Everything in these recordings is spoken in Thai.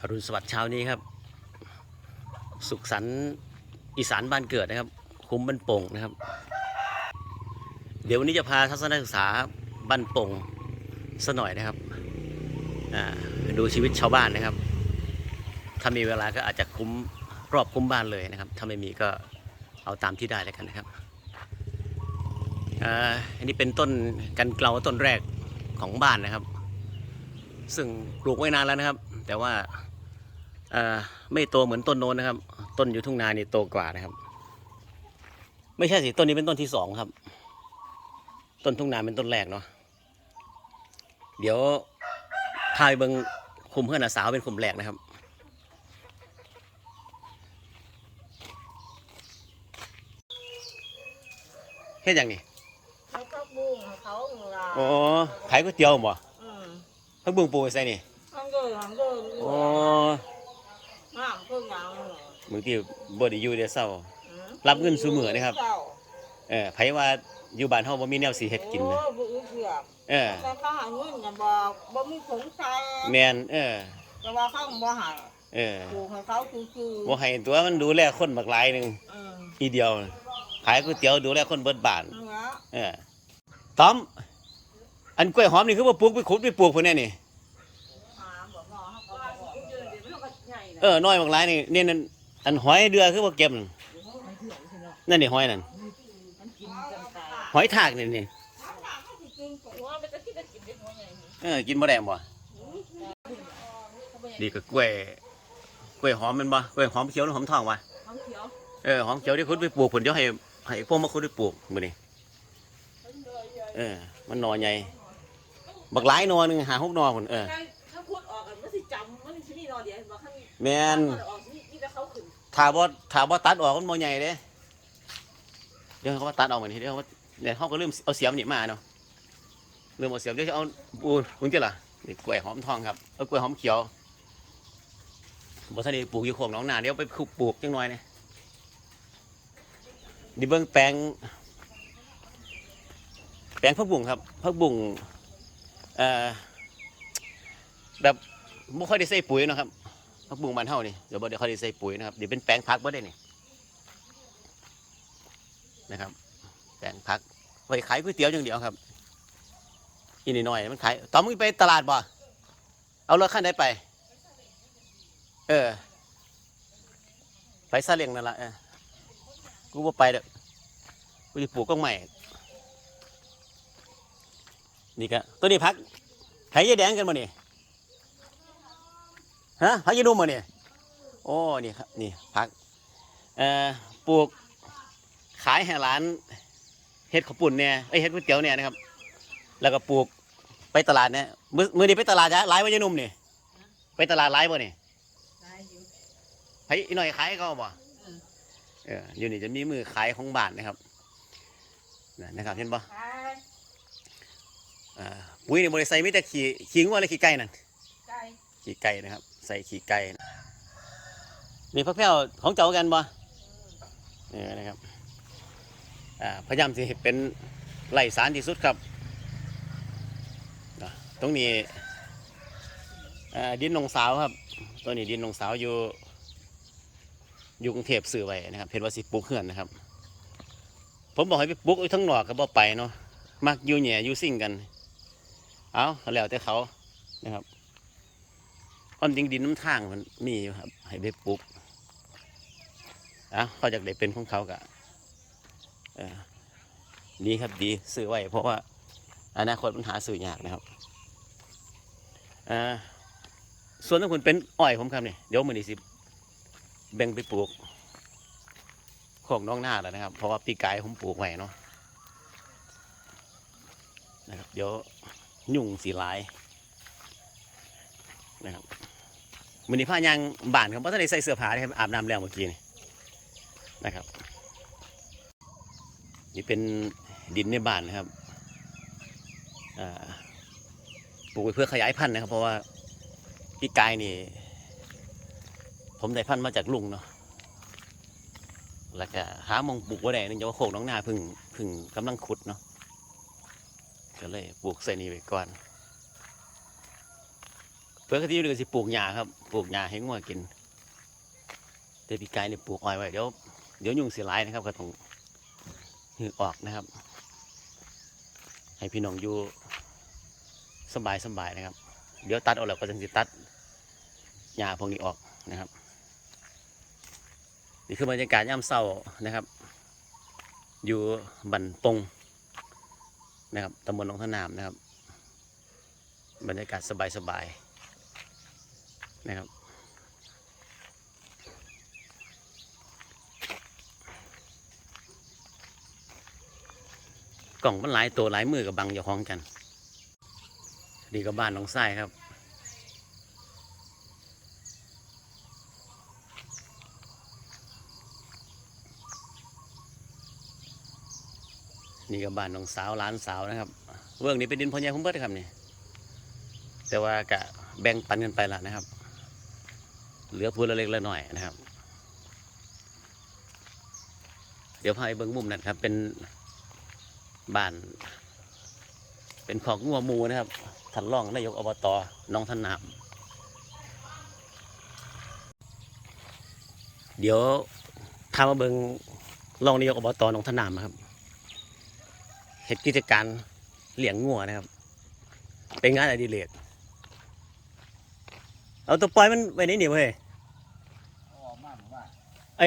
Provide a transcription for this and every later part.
อรุณสวัสดิ์เช้านี้ครับ สุขสันต์อีสานบ้านเกิดนะครับ คุ้มบ้านโป่งนะครับ เดี๋ยววันนี้จะพาทัศนศึกษาบ้านโป่งสัหน่อยนะครับดูชีวิตชาวบ้านนะครับ ถ้ามีเวลาก็อาจจะคุ้มรอบคุ้มบ้านเลยนะครับ ถ้าไม่มีก็เอาตามที่ได้แล้วกันนะครับอ,อันนี้เป็นต้นกันเกลาต้นแรกของบ้านนะครับ ซึ่งปลูกไว้นานแล้วนะครับ แต่ว่าเอ่อไม่โตเหมือนต้นโน้นนะครับ ต้นอยู่ทุ่งนานี่โตกว่านะครับ ไม่ใช่สิต้นนี้เป็นต้นที่สองครับ ต้นทุ่งนาเป็นต้นแรกเนาะเดี๋ยวพายเบิงคุมเพื่อนอาสาวเป็นคุมแรกนะครับ เฮ็ดยังนี่เขาก็บุ้งเขาของเราอ๋อขายก๋วยเตี๋ยวบ่อืม พักบุ้งปูไปใส่นี่ทำเดินทำเดินอ๋อน้ำเพิ่งยังบางทีบ่ได้อยู่เดี๋ยวเศร้าอืมรับเงินซุมื้อนะครับเจ้าเออไผว่าอยู่บ้านเฮาบ่มีแนวสิเฮ็ดกินโอ้นะบุ้งเผือกเออแต่เขาหาเงินกันบอกบ่มีผงใส่แม่นเออแต่ว่าเขาบ่ใหายเออปลูกให้เขาคือคือบ่ให้ตัวมันดูแลคนบักหลายหนึงอืมทีเดียวขายก๋วยเตี๋ยวดูแลคนเบิดบ้านนั่นแหละเออตอม อันกล้วยหอมนี่คือบ่ปลูกไปขุดไปปลูกพุ่นแน่นี่หาบ่งอเขาก็บอกเออน้อยบักหลายนี่เนี่ยนั่นอันหอยเดือคือบ่เก็บนั่นนั่นนี่หอยนั่นหอยทากนี่นี่เออกินบ่ได้บ่นี่ก็กล้วยกล้วยหอมแมันบ่กล้วยหอมเขียวหรือหอมทองวะเขาเขียวเออหอมเขียวที่คุณไปปลูกผลเดี๋ยวให้ให้พวกมาคุณไปปลูกมื้อนี้เออ มันหนอใหญ่ บักหลายหนอหนึงหาหกหนอพุ่นเออ ถ้าพูดออกกันมันสิจำมันสิมีนอนเดียวบ่ข้างแม่นออกนี่นี่แต่เขาขึ้นถ้าบ่ถ้าบ่ตัดออกมันบ่ใหญ่เด้เดี๋ยวเขาว่าตัดออกมาทีเดียวเขาว่าเดี๋ยวเขาก็ลืมเอาเสียมนี่มาเนาะลืมเอาเสียมเดี๋ยวจะเอาปูนคุณจิล่ะนี่กล้วยหอมทองครับเอากล้วยหอมเขียวบ่ทันได้ปลูกอยู่โคกหนองนาเดี๋ยวไปปลูกจังหน่อยนี่นี่เบิ่งแปลง แปลงผักบุ้งครับผักบุ้งเอ่อ แบบไม่ค่อยได้ใส่ปุ๋ยนะครับผักบุงบ้านเฮานี่เดี๋ยวบ่ได้ค่อยได้ใส่ปุ๋ยนะครับเดี๋ยวเป็นแปลงผักบ่ได้นี่นะครับ แปลงผักไว้ขายก๋วยเตี๋ยวอย่างเดียวครับอีนี่น้อยมันขายตอนมึงไปตลาดบ่เอารถคันใดไป เออ ไปซาเล้งนั่นแหละกูบ่ไปเด้อกูสิปลูกก้องใหม่ นี่ก็ตัวนี้พักไข่ยายแดงกันมาเนี่ยฮะพักยายนุ่มมาเนี่ยโอ้นี่ครับนี่พักเอ่อปลูกขายให้ร้านเฮ็ดข้าวปุ่นเนี่ยไอยเฮ็ดก๋วยเตี๋ยวเนี่ยนะครับ แล้วก็ปลูกไปตลาดเนี่ยมือมือนี้ไปตลาดจ้ะร้ายว่ายายนุ่มนี่ไปตลาดร้ายบ่เนี่ยได้อยู่ไผอีหน่อยขายให้เขาบ่อืมเอออยู่นี่จะมีมือขายของบ้านนะครับนะนะครับเห็นบ่ได้ อ่าปุ๋ยนี่บริใส่ไม่แต่ขี้ขี้งัวเลยขี้ไก่นั่นได้ขี้ไก่นะครับ ใส่ขี้ไก่นี่พักแพ้วของเจ้ากันบ่เออนะครับอ่าพยายามสิเป็นไร่สารที่สุดครับตรงนี้ดินนงสาวครับตัวนี้ดินนงสาวอยู่อยู่กรุงเทพซื้อไว้นะครับเพชรวสิปลูกเขื่อนนะครับ ผมบอกให้ไปปลูกทั้งหนอกก็บ่ไปเนาะมักอยู่แหน่อยู่สิ่งกัน เอาแล้วแต่เขานะครับความจริงดินน้ำทางมันมีอยู่ครับ ให้ไปปลูกเอาเขาจากได้เป็นของเขากะเออดีครับดีซื้อไว้ เพราะว่าอนาคตมันหาซื้อยากนะครับอ่าส่วนของคุณเป็นอ้อยผมครับเนี่ยเดี๋ยวมือนี้สิแบ่งไปปลูกของน้องหน้าแล้วนะครับ เพราะว่าปีกายผมปลูกไว้เนาะนะครับเดี๋ยว ยุ่งสีลายนะครับมือนี้ผ้ายางบานครับเพราะท่านได้ใส่เสื้อผ้านะครับอาบน้ำแล้วเมื่อกี้นี่นะครับ นี่เป็นดินในบ้านนะครับปลูกเพื่อขยายพันธุ์นะครับ เพราะว่าพี่กายนี่ ผมได้พันธุ์มาจากลุงเนาะแล้วก็หามองปลูกไว้ได้นื่องจากว่าโคกน้องนาพึ่งพึ่งกำลังขุดเนาะ ก็เลยปลูกใส่นี่ไว้ก่อนเพื่อกที่อยู่นี่ก็สิปลูกหญ้าครับปลูกหญ้าให้งัวกิน แต่ปีกายนี่ปลูกอ้อยไว้เดี๋ยวเดี๋ยวยุงสิหลายนะครับก็ต้องหือออกนะครับ ให้พี่น้องอยู่สบายสบายนะครับ เดี๋ยวตัดออกแล้วก็จะสิตัดหญ้าพวกนี้ออกนะครับนี่คือบรรยากาศย่ำเศร้านะครับ อยู่บันปง นะครับตำบลหนองทนามนะครับ บรรยากาศสบายๆนะครับกล่องมันหลายตัวหลายมือกับบังอย่าคล้องกัน ดีกับบ้านน้องไส้ครับ นี่กับบ้านน้องสาวหลานสาวนะครับเรื่องนี้เป็นดินพ่อใหญ่ผมเบิดครับนี่แต่ว่ากะแบ่งปันกันไปละนะครับ เหลือพูละเล็กละหน่อยนะครับ เดี๋ยวพาไปเบิ้งมุมนั้นครับ เป็นบ้าน เป็นของงัวมูนะครับท่านรองนายกอบตหน้องท่านนามเดี๋ยวพามาเบิ้งรองนายกอบตหน้องท่านนามครับ เหตุกิจการเลี้ยงงัวนะครับ เป็นงานอดิเรกเอาตัวปล่อยมันไว้ในนี่เว้ยไอ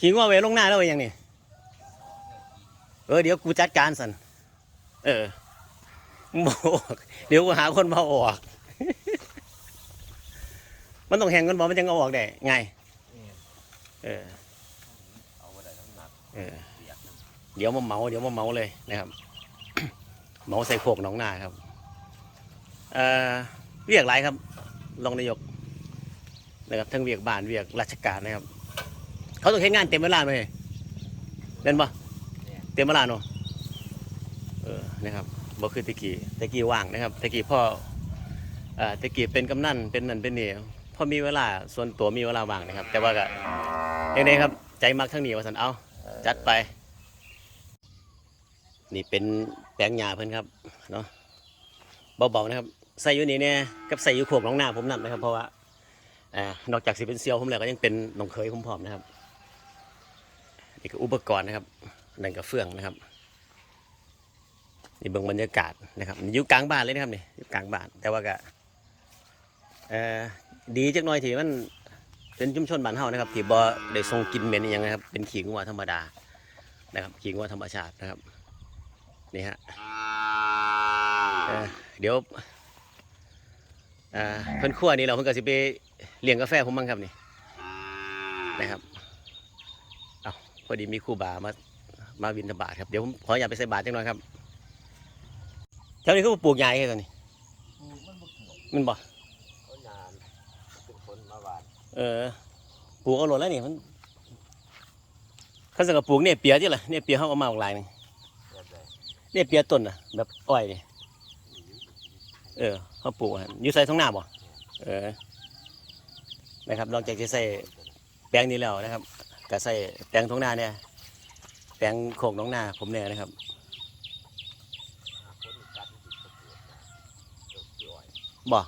ขี่งัวไว้ลงหน้าแล้วไว้ยังนี่เออเดี๋ยวกูจัดการสันเออบอกเดี๋ยวกูหาคนมาออก มันต้องแข่งกันบอกมันจะเอาออกได้ไงเออเออ เดี๋ยวมาเมาเดี๋ยวมาเมาเลยนะครับ เมาใส่โขกหนองนาครับเอ่อเวียกไรครับรองนายกนะครับทั้งเวียกบ้านเวียกราชการนะครับ เขาต้องใช้งานเต็มเวลาไหมเล่นปะเต็มเวลาเนาะเออนะครับบ่คือตะกี้ตะกี้ว่างนะครับตะกี้พ่อเอ่อตะกี้เป็นกำนันเป็นนั่นเป็นนี่พอมีเวลาส่วนตัวมีเวลาว่างนะครับ แต่ว่าก็ยังไงครับใจมักทั้งนี้ว่าสันเอาจัดไป นี่เป็นแปลงหญ้าเพิ่นครับเนาะเบาๆนะครับใส่อยู่นี่เนี่ยกับใส่อยู่โขกน้องหน้าผมนำนะครับ เพราะว่าอ่อนอกจากสิเป็นเซียวผมแล้วก็ยังเป็นน้องเคยผมพร้อมนะครับนี่ก็อุปกรณ์นะครับนั่นก็เฟื่องนะครับนี่เบิ่งบรรยากาศนะครับอยู่กลางบ้านเลยนะครับนี่อยู่กลางบ้าน แต่ว่าก็เอ่อดีจักหน่อยที่มันเป็นชุมชนบ้านเฮานะครับที่บ่ได้ส่งกินเหม็นอหยังนะครับเป็นขี้งัวธรรมดานะครับขี้งัวธรรมชาตินะครับ นี่ฮะเอ่อเดี๋ยวอ่าเพิ่นขั้วนี่เราเพิ่นก็สิไปเลี้ยงกาแฟผมมั้งครับนี่นะครับเอาพอดีมีครูบามามาวินทบาทครับเดี๋ยวผมขออย่าตไปใส่บาตรจังหน่อยครับแถวนี้เขาปลูกใหญ่แค่ตอนนี้มันบ่เขานานเป็นคนมาบานเออปลูกเอาหล่นแล้วนี่มันเขาสั่งกับปลูกเนี่ยเปียที่ละเนี่ยเปียเขาเอามาออกลายหนึงแบบไหน เนี่ยเปียต้นน่ะ แบบอ้อยนี่เออเขาปลูกอะอยู่ใส่ท้องหน้าบ่เออ นะครับนอกจากจะใส่แปลงนี้แล้วนะครับก็ใส่แปลงท้องหน้าเนี่ยแปลงโขกน้องหน้าผมเนี่ยนะครับบ่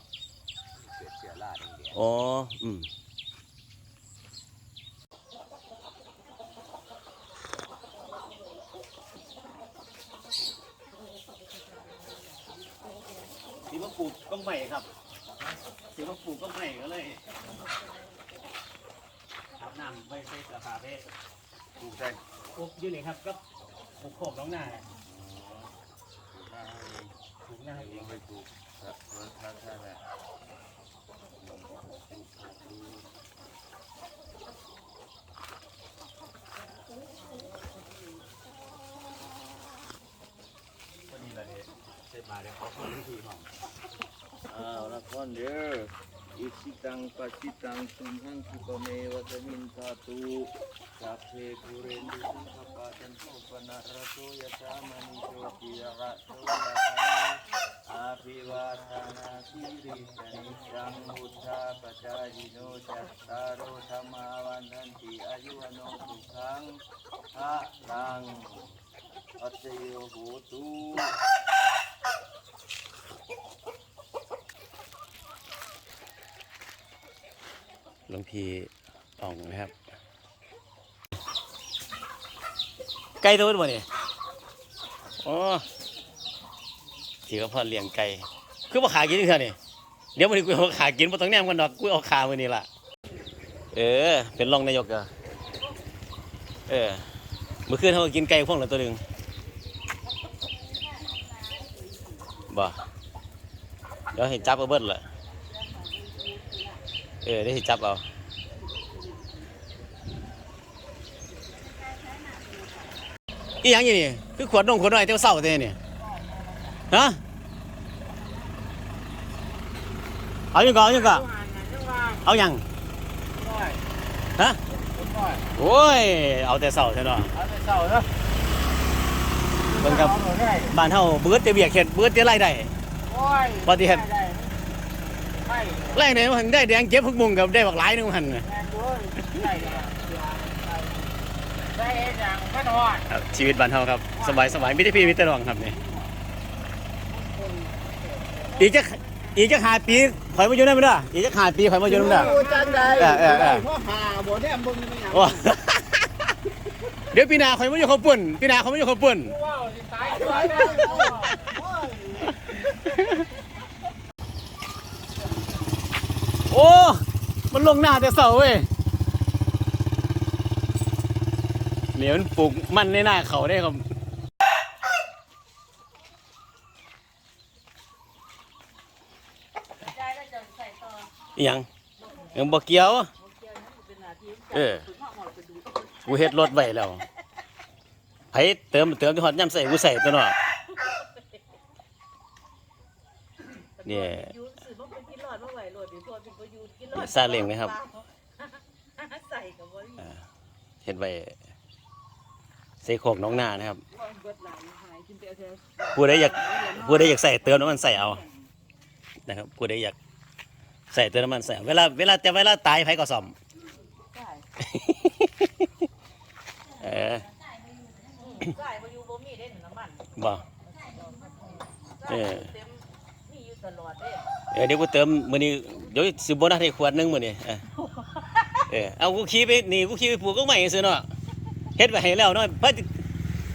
เกิดเชื้อราแดงอ๋ออืม ปลูกก็ใหม่ครับสีมะปลูกก็ใหม่ก็เลยอาบน้ำไว้ใส่กระถาเพชรๆปลูกได้ปลูกอยู่นี่ครับก็ปลูกโขกน้องหน้าปลูกได้ปลูกหน้าเอเองงไปปลูกครับเวิร์คครับใช่ไหม พอดีเลยเสร็จ มาเดี๋ยวเขาเข้าพิธีหอมอ้าวละครเด้ออิสิตังปัสิตังสุมหังคุปเมวะสมินทาตุสัพเพปุเรนตุสังคปาจันโทปนะรโตยะธามณิโชติระโตยะธาอาภิวาทานาสิริสนิจังพุทธาปจายิโนจัตตารโอธรรมาวันทันติอายุวโนสุขังพระลังอัตโยโหตุ หลวงพี่อ่องนะครับ ไก่ตัวนี้บ่นี่อ๋อที่เขาพ่อเลี้ยงไก่ คือบ่ขากินเท่านี่เดี๋ยววันนี้กูเอาขากินบ่ต้องแนมกันดอกกูเอาขามื้อนี้ล่ะ เออ เป็นรองนายกเหรอเออเมื่อคืนเขาก็กินไก่พวกละตัวหนึ่งบ่เดี๋ยวเห็นจับเอาเบิดละ เออได้เห็นจับเอาอีหยังอยู่นี่คือขวดนมขวดน้อยเต้าเศร้าเต้นี่ฮะเอายังก่อนเอายังก่อนเอายังฮะโอ้ยเอาแต่เศร้าใช่เนาะเอาไปเศร้าเนาะเบิ่งครับเอาได้บ้านเฮาเบิดแต่เบียกเข็ดเบิดแต่รายได้โอ้ยปฏิเหตุได้ไม่ แรงไหนมันได้แดงเก็บพึกมุงกับได้บักหลายหนึงมันน่ะแม่งด้วยได้เลยได้อย่างก็นอนครับชีวิตบ้านเฮาครับสบายสบายมีแต่พี่มีแต่น้องครับนี่อีกจะอีกจะหาปีข่อยมาอยู่นั่นไม่ได้อีกจะหาปีข่อยมาอยู่นั่นไม่ได้จังไดเออเออเออพ่อหาบ่ได้มึงนี่มันหยังโอ้เดี๋ยวปีหน้าข่อยมาอยู่ข้าวปุ้นปีหน้าข่อยมาอยู่ข้าวปุ้น ว้าวสิตายสวยนะโอ้ย โอ้ มันลงหน้าแต่เสาเว้ยเนี่ยมันปลูกมันในหน้าเขาได้ครับอยังยังบ่เกียวเกี่ยวเป็นหน้าที่เออถึงห้องหมดไปดูกูเฮ็ดรถไว้แล้วไผเติมเติมที่ฮอดย่ำใส่กูใส่ตัวเนาะเนี่ย โหลดเดี๋ยวตัวเป็นก็ยูนกินหลอดซาเล้งไหมครับ ใส่กับว่าอ่าเฮ็ดไว้ใส่โคกน้องหน้านะครับเบิดหลายหายกินไปเอาเถอะผู้ใดอยากผู้ใดอยากใส่เติมน้ำมันใส่เอานะครับผู้ใดอยากใส่เติมน้ำมันใส่เอาเวลาเวลาแต่เวลาตายไผก็ซ่อมใช่เออใช่มาอยู่บ่มีได้หนึ่งน้ำมันบ่เออเต็มมีอยู่ตลอดเด้ เออเดี๋ยวกูเติมมื้อนี้เดี๋ยวสิบ่นัดให้ขวดหนึงมื้อนี้เออเออเอากูขี่ไปนี่กูขี่ไปปลูกก็ใหม่ซื่อเนาะเฮ็ดไว้ให้แล้วเนาะเพิ่น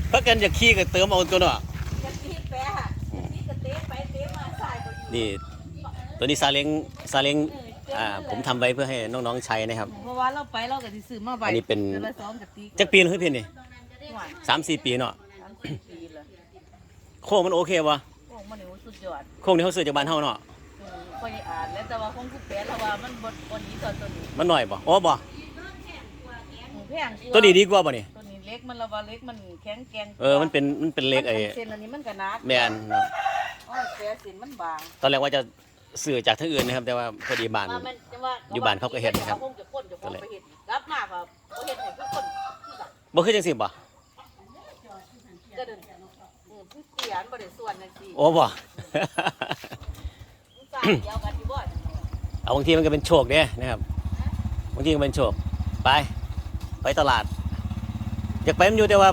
เพิ่นกันอยากขี่ก็เติมเอาตัวเนาะจะตีแปะตีกระเตะไปเตะมาใส่บ่อยู่นี่ตัวนี้ซาเล้งซาเล้งอ่าผมทำไว้เพื่อให้น้องๆใช้นะครับเพราะว่าเราไปเราก็สิซื้อมาใบอันนี้เป็น ดือละสองกระติกจักปีนคือเพียนนี่หวานสามสี่ปีเนาะสามสิบปีเลยโค้งมันโอเควะโอ้มันนี่สุดยอด โค้งที่เขาซื้อจากบ้านเฮาเนาะอืม ค่อยอ่านแล้วแต่ว่าคงคือแปะแล้วว่ามันบดบนนี้ตอนตัวนี้มันหน่อยบ่โอ้บ่หมูแพงกาตัวนี้ดีกว่าบ่นี่ตัวนี้เล็กมันละว่าเล็กมันแข็งแกร่งเออมันเป็นมันเป็นเล็กไอ้เส้นอันนี้มันก็หนักแม่นเนาะอ๋อแปะเส้นมันบาง ตอนแรกว่าจะซื้อจากที่อื่นนะครับ แต่ว่าพอดีบ้านว่ามันจะว่าอยู่บ้านเขาก็เฮ็ดนะครับคงจะพ่นจะพ่นไปเฮ็ดรับมากครับบ่เฮ็ดให้ทุกคนคือกันบ่คือจังซี่บ่ก็เดินอืมพี่เสียนบ่ได้ส่วนจังซี่โอ้บ่มัน สางเดียวกันอยู่บ่เอาบางทีมันก็เป็นโชคเด้นะครับบางทีก็เป็นโชคไป ไปตลาด อยากไปมันอยู่แต่ว่า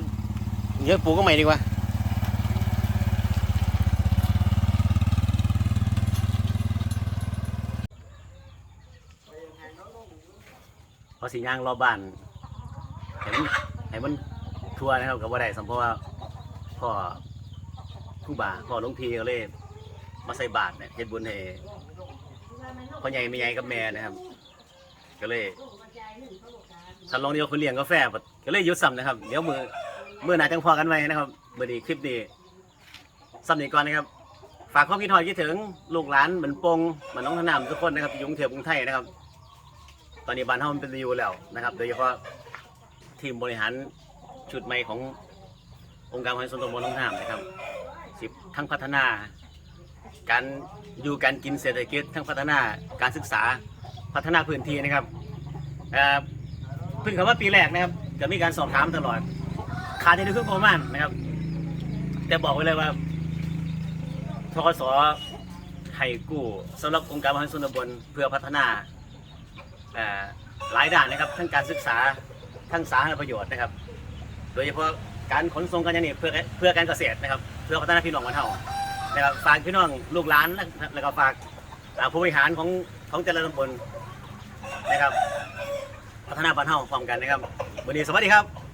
เดี๋ยวปลูกก็ใหม่ดีกว่าพอสีย่างรอบบ้านให้มันให้มันทั่วนะครับกับว่าได้สมเพราะว่าพ่อคู่บ่าพ่อลวงพีก็เลย มาใส่บาตรเนี่ยเฮ็ดบุญให้พ่อใหญ่แม่ใหญ่กับแม่นะครับ ก็เลยฉันลองเดียวคนเลี้ยงกาแฟก็เลยยุดซ้ำนะครับเดี๋ยวมือมือหนาจังพอกันไว้นะครับเมื่อนี้คลิปนี้ซ้ำนี้ก่อนนะครับ ฝากความคิดหอยคิดถึงลูกหลานเหมือนปงเหมือนน้องธนามทุกคนนะครับที่ยกรุงเทพกรุงไทยนะครับ ตอนนี้บ้านเฮามันเป็นรีวิวแล้วนะครับ โดยเฉพาะทีมบริหารชุดใหม่ขององค์การบริหารส่วนตำบลน้องน้ำนะครับสิบทั้งพัฒนา การอยู่การกินเศรษฐกิจทั้งพัฒนาการศึกษาพัฒนาพื้นที่นะครับเพิ่งเข้ามาปีแรกนะครับจะมีการสอบถามตลอดขาดในเรื่องประมาณนะครับ แต่บอกไว้เลยว่าทกสให้กู้สำหรับองค์การบริหารส่วนตำบลเพื่อพัฒนาหลายด้านนะครับ ทั้งการศึกษาทั้งสาธารณประโยชน์นะครับ โดยเฉพาะการขนส่งกันอย่างนี้เพื่อเพื่อการเกษตรนะครับ เพื่อพัฒนาพี่น้องบ้านเฮา แล้วก็ฝากพี่น้องลูกหลานและแล้วก็ฝากผู้บริหารของของแต่ละตำบลนนะครับ พัฒนาบ้านเฮาพร้อมกันนะครับวันนี้สวัสดีครับ